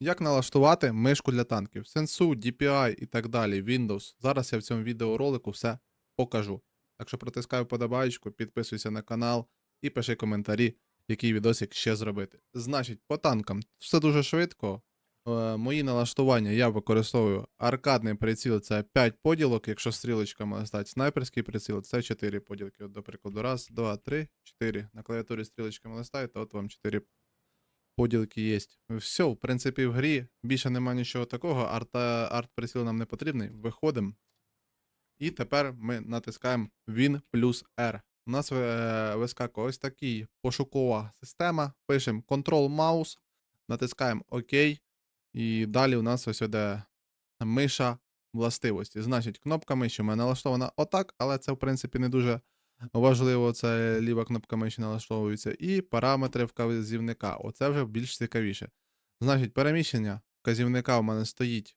Як налаштувати мишку для танків? Sensu, DPI і так далі, Windows. Зараз я в цьому відеоролику все покажу. Так що протискай вподобайку, підписуйся на канал і пиши коментарі, який відосик ще зробити. Значить, по танкам все дуже швидко. Е, мої налаштування я використовую аркадний приціл це 5 поділок, якщо стрілочками стати снайперський приціл, це 4 поділки. От, до прикладу, раз, два, три, чотири. На клавіатурі стрілочками листаєте, от вам 4 поділки є. Все, в принципі, в грі більше нема нічого такого. Арта, арт приціл нам не потрібний. Виходимо. І тепер ми натискаємо Win плюс R. У нас е, вискакує ось такий пошукова система. Пишемо Ctrl Mouse, натискаємо ОК. І далі у нас ось іде миша властивості. Значить, кнопка миші у мене налаштована отак, але це, в принципі, не дуже важливо. Це ліва кнопка миші налаштовується. І параметри вказівника. Оце вже більш цікавіше. Значить, переміщення вказівника у мене стоїть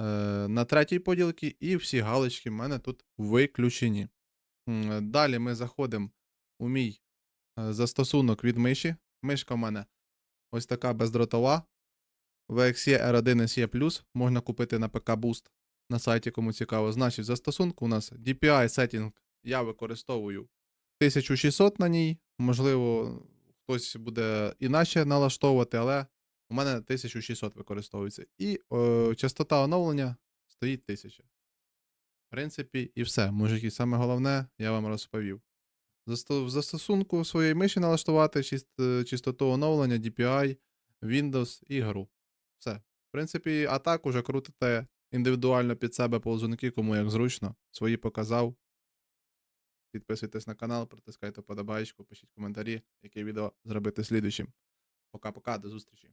е, на третій поділці, і всі галочки в мене тут виключені. Далі ми заходимо у мій е, застосунок від миші. Мишка в мене ось така бездротова. VXE R1 SE можна купити на ПК Boost на сайті, кому цікаво. Значить, в застосунку у нас DPI setting я використовую 1600 на ній. Можливо, хтось буде іначе налаштовувати, але у мене 1600 використовується. І е, частота оновлення стоїть 1000. В принципі, і все. Мужики, саме головне, я вам розповів. В застосунку своєї миші налаштувати чист- е, чистоту оновлення, DPI, Windows і гру. Все. В принципі, а так уже крутите індивідуально під себе ползунки, кому як зручно. Свої показав. Підписуйтесь на канал, протискайте подобаєчку, пишіть коментарі, яке відео зробити слідуючим. Пока-пока, до зустрічі.